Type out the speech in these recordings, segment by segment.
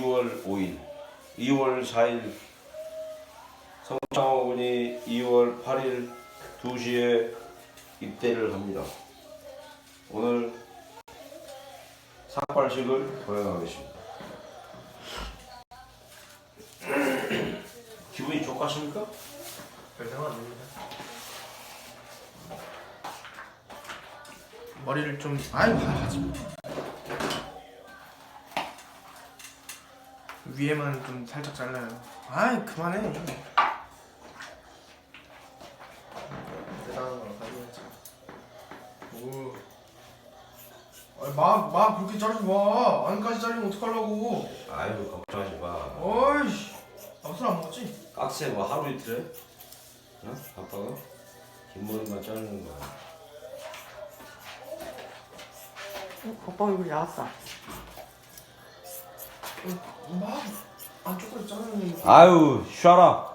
2월 5일, 2월 4일 성창호 군이 2월 8일 2시에 입대를 합니다. 오늘 삭발식을 거행하겠습니다. 기분이 좋겠습니까? 별 생각 안 듭니다. 머리를 좀 아이고 하지 위에만 좀 살짝 잘라요. 아이 그만해. 대단한 거 가져야지. 오. 아니 막막 그렇게 자르지 마. 안까지 자르면 어떡하려고. 아이고 걱정하지 마. 어이씨. 아무튼 안 먹었지? 깍새 뭐 하루 이틀 해? 어? 아빠가? 긴 머리만 자르는 거야. 오빠 얼굴 야왔어. 막 안쪽으로 자르는 아유, 쉬어라.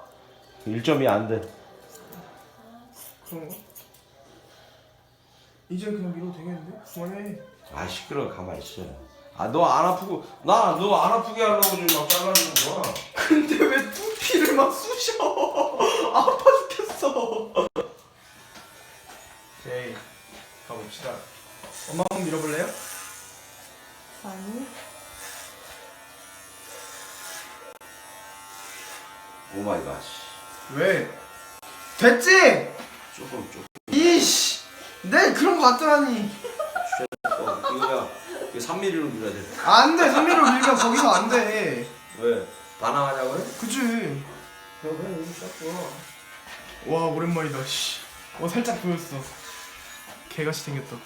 1점이 안 돼. 그런 거? 이제 그냥 밀어도 되겠는데? 그만해. 아, 시끄러워. 가만히 있어. 아, 너 안 아프고, 나 너 안 아프게 하려고 지금 막 잘라주는 거야. 근데 왜 두피를 막 쑤셔? 아파 죽겠어. 제이 가봅시다. 엄마 한번 밀어볼래요? 아니. 오마이 갓. 왜? 됐지? 조금, 조금. 이씨. 내 그런 거 같더라니. 어, 이거야. 이거 3mm로 밀어야 돼. 안 돼. 3미로 밀면 거기서 안 돼. 왜? 반항하냐고 그래? 그치? 그래, 와 오랜만이다. 씨. 어 살짝 보였어. 개같이 생겼다. 야,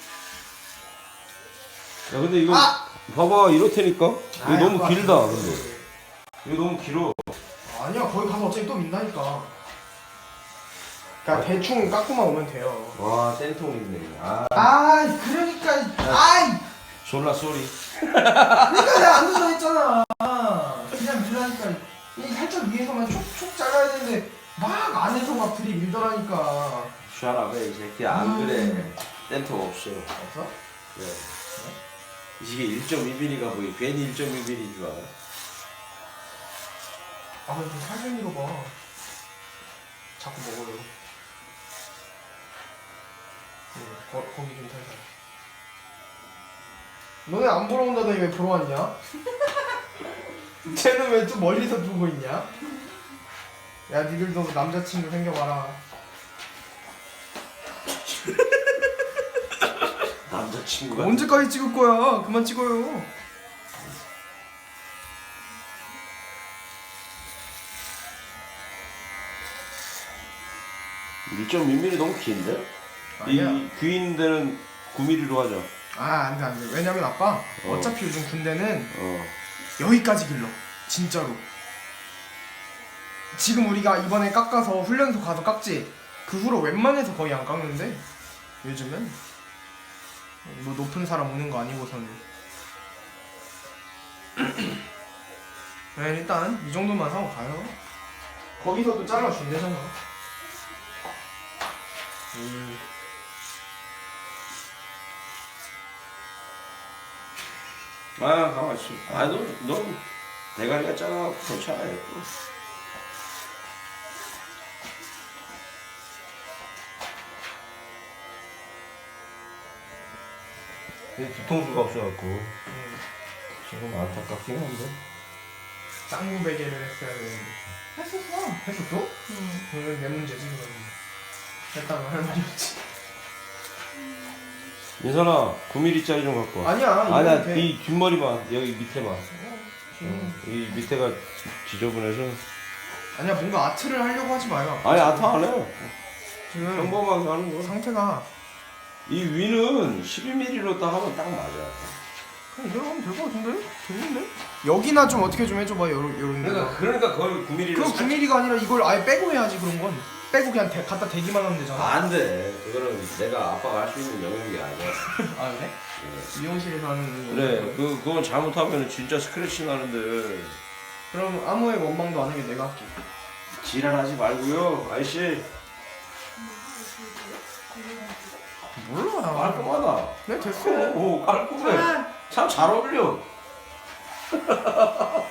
근데 이거, 아! 봐봐. 이렇다니까? 이거 아이, 너무 아빠. 길다, 근데. 이거 너무 길어. 아니야 거기 가서 어차피 또 민다니까 그냥 대충 깎고만 오면 돼요 와, 센통 있네. 아, 아 그러니까 아이 졸라 쏘리. 그러니까 내가 안 된다 했잖아 그냥 밀라니까 이 살짝 위에서만 촉촉 잘라야 되는데 막 안에서 막 들이 밀더라니까 왜, 이 새끼야. 안 음. 그래. 센통 없어. 없어? 네. 이게 1.2mm가 뭐야? 괜히 1.2mm인 줄 알아? 아 근데 좀 살살 밀어봐 자꾸 먹어요 응, 거, 거기 좀 살살 너네 안 보러 온다더니 왜 보러 왔냐? 쟤는 왜 좀 멀리서 두고 있냐? 야 니들도 남자친구 생겨봐라 남자친구가 언제까지 찍을 거야? 그만 찍어요 1.2mm 너무 긴데? 아니야. 이 귀인 데는 9mm로 하자. 아 안 돼 안 돼 왜냐면 아빠 어. 어. 차피 요즘 군대는 어. 여기까지 길러 진짜로 지금 우리가 이번에 깎아서 훈련소 가서 깎지 그 후로 웬만해서 거의 안 깎는데 요즘은 뭐 높은 사람 오는 거 아니고서는 네, 일단 이 정도만 하고 가요 거기서도 잘라 준대잖아 음. 아, 가만 있어. 아, 너, 너 대가리가 작아 괜찮아. 예뻐. 근데 뒤통수가 없어갖고 음. 지금 안타깝긴 한데. 짱구 베개를 했어야 되는데 했었어. 했었어? 응. 그건 내 문제지 그건 했다면 할 말이 없지 민선아, 9mm짜리 좀 갖고 와. 아니야 이거 아니야, 돼. 이 뒷머리만, 여기 밑에만. 음. 어, 이 밑에가 지저분해서. 아니야 뭔가 아트를 하려고 하지 마요 아니, 아타 안 해. 지금 평범하게 하는 거. 상태가 이 위는 12mm로 딱 하면 딱 맞아. 그냥 이대로 하면 될 것 같은데? 되는데? 여기나 좀 어떻게 좀 해줘봐 요런 요런 데 그러니까 그러니까 그걸 9mm로 그거 9mm가 아니라 이걸 아예 빼고 해야지 그런 건 빼고 그냥 대, 갖다 대기만 하면 되잖아 안 돼. 그거는 내가 아빠가 할 수 있는 영역이 아니야. 아 그래? 예. 미용실에서 하는 거 그래, 그 그건 잘못하면 진짜 스크래치 나는데 그럼 아무의 원망도 안 하게 내가 할게 지랄하지 말고요, 아저씨. 몰라 깔끔하다. 네 됐어 오, 깔끔해. 참 잘 어울려.